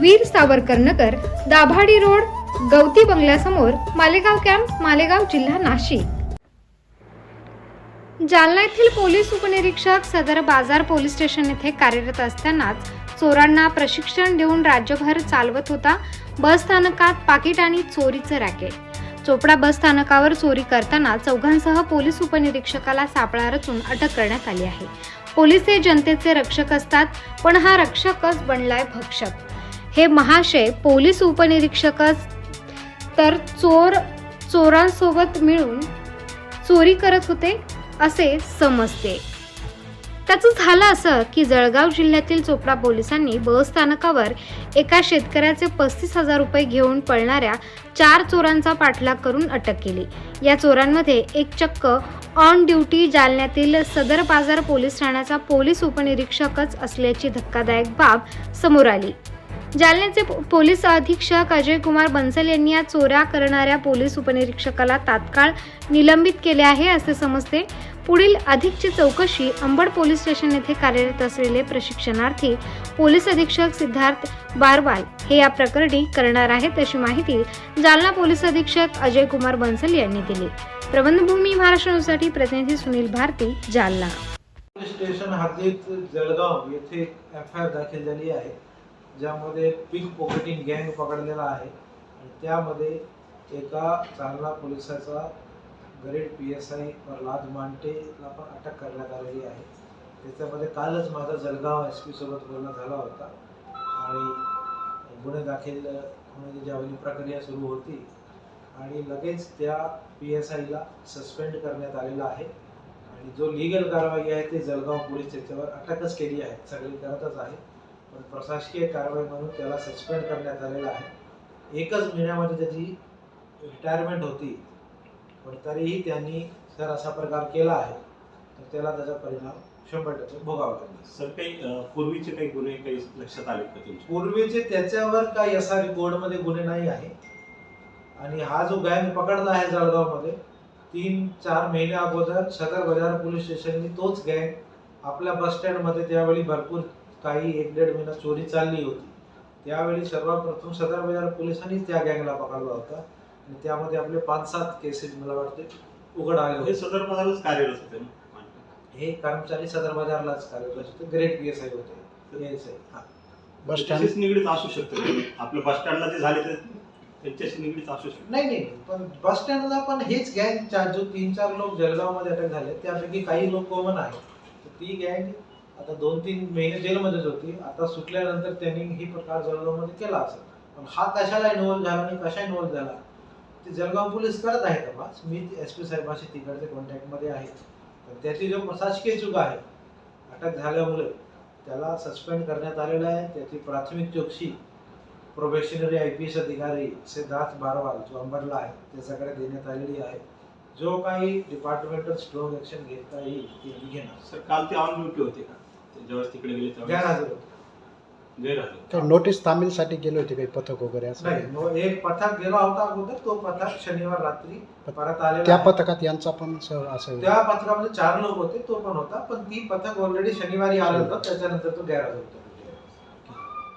Veer Savarkar Nagar Dabhadi road गवती बंगल्यासमोर Malegaon camp Malegaon जिल्हा नाशिक. जालना येथील पोलीस उपनिरीक्षक सदर बाजार पोलीस स्टेशन येथे कार्यरत असतानाच चोरांना प्रशिक्षण देऊन राज्यभर चालवत होता बस स्थानकात पाकिट आणि चोरीचं रॅकेट. चोपडा बस स्थानकावर चोरी करताना चौघांसह पोलीस उपनिरीक्षकाला सापळा रचून अटक करण्यात आली आहे. पोलीस हे जनतेचे रक्षक असतात पण हा रक्षकच बनलाय भक्षक. हे महाशय पोलीस उपनिरीक्षकच. तर चोर चोरांसोबत मिळून चोरी करत होते असे समजते. त्याचं झालं असं की जळगाव जिल्ह्यातील चोपडा पोलिसांनी बस स्थानकावर एका शेतकऱ्याचे पस्तीस हजार रुपये घेऊन पळणाऱ्या चार चोरांचा पाठलाग करून अटक केली. या चोरांमध्ये एक चक्क ऑन ड्युटी जालन्यातील सदर बाजार पोलीस ठाण्याचा पोलीस उपनिरीक्षकच असल्याची धक्कादायक बाब समोर आली. जालन्याचे पोलीस अधीक्षक अजय कुमार बन्सल यांनी या चोऱ्या करणाऱ्या पोलीस उपनिरीक्षकाला तात्काळ निलंबित केले आहे असे समजते. पुढील अधिकची चौकशी अंबड पोलीस स्टेशन येथे कार्यरत असलेले प्रशिक्षणार्थी पोलीस अधीक्षक सिद्धार्थ बारवाल हे या प्रकरणी करणार आहेत अशी माहिती जालना पोलीस अधीक्षक अजय कुमार बन्सल यांनी दिली. प्रबंधभूमी महाराष्ट्र न्यूजसाठी प्रतिनिधी सुनील भारती जालना. पोलीस स्टेशन हद्दीत जळगाव येथे एफ आय आर दाखल झाली आहे. ज्यामध्ये पिक पॉकेटिंग गँग पकडलेला आहे. आणि त्यामध्ये एका चांगला पोलिसाचा grade P S I Pralhad मांटेला पण अटक करण्यात आलेली आहे. त्याच्यामध्ये कालच माझा जळगाव एस पीसोबत बोलणं झाला होता. आणि गुन्हे दाखल होण्याची ज्यावेळी प्रक्रिया सुरू होती. आणि लगेच त्या पी एस आयला सस्पेंड करण्यात आलेला आहे. आणि जो लिगल कारवाई आहे ते जळगाव पोलीस त्याच्यावर अटकच केली आहे. सगळी करतच आहे. पण प्रशासकीय कारवाई म्हणून त्याला सस्पेंड करण्यात आलेला आहे. एकच महिन्यामध्ये त्याची रिटायरमेंट होती. पण तरीही त्यांनी जर असा प्रकार केला आहे तर त्याला त्याचा परिणाम शंभर टक्के भोगावा लागेल. सर काही पूर्वीचे काही गुन्हे काही लक्षात आले का तुमच्या? पूर्वीचे त्याच्यावर काही असा रिकॉर्डमध्ये गुन्हे नाही आहे. आणि हा जो गँग पकडला आहे जळगावमध्ये तीन चार महिन्या अगोदर सदर बाजार पोलीस स्टेशननी तोच गँग आपल्या बस स्टँडमध्ये त्यावेळी भरपूर काही एक दीड महिना चोरी चालली होती. त्यावेळी सर्वप्रथम सदर बाजार पोलिसांनी त्या गँगला पकडला होता. आणि त्यामध्ये आपले पाच सात केसेस मला वाटते उघड आले हे होते सदर पदालाच कार्यरत होते हे कर्मचारी सदर बाजारलाच कार्यरत होते. ग्रेट पी एस आय होते. एस आय हा. बस स्टँड निगडीत असू शकतं आपल्या बस स्टँडला जे झाले ते त्यांच्याशी निगडीत असू शकतं. नाही नाही. पण बस स्टँडला पण हेच गँग चार जो तीन चार लोक जळगावमध्ये अटक झाले त्यापैकी काही लोक कॉमन आहे तर ती गँग आता दोन तीन महिने जेलमध्येच होती. आता सुटल्यानंतर त्यांनी ही प्रकार जळगावमध्ये केला असेल. पण हा कशाला इन्व्हॉल्व झाला आणि कशा इन्व्हॉल्व झाला? ते जळगाव पोलीस करत आहे तपास. मी एस पी साहेबांशी तिकडच्या कॉन्टॅक्टमध्ये आहे. तर त्याची जो प्रशासकीय चूक आहे अटक झाल्यामुळे त्याला सस्पेंड करण्यात आलेला आहे. त्याची प्राथमिक चौकशी प्रोबेशनरी आय पी एस अधिकारी सिद्धार्थ बारवाल जो अंबरला आहे त्याच्याकडे देण्यात आलेली आहे. जो काही डिपार्टमेंटल स्ट्रॉंग ऍक्शन घेता येईल ते घेणार. सर काल ते ऑन ड्युटी होते का? ज्यावेळेस तिकडे गेले त्यावेळेस गैरहजर होते. गैरहजर. काही नोटीस तामीलसाठी गेले होते काही पथक वगैरे असं? नाही एक पथक गेला होता अगोदर तो पथक शनिवार रात्री परत आलेला त्या आहे. पथकात यांचा पण सह असं त्या पथकामध्ये चार लोक होते तो पण होता पण ती पथक ऑलरेडी शनिवारी आलं होतं त्याच्यानंतर तो गैरहजर होता.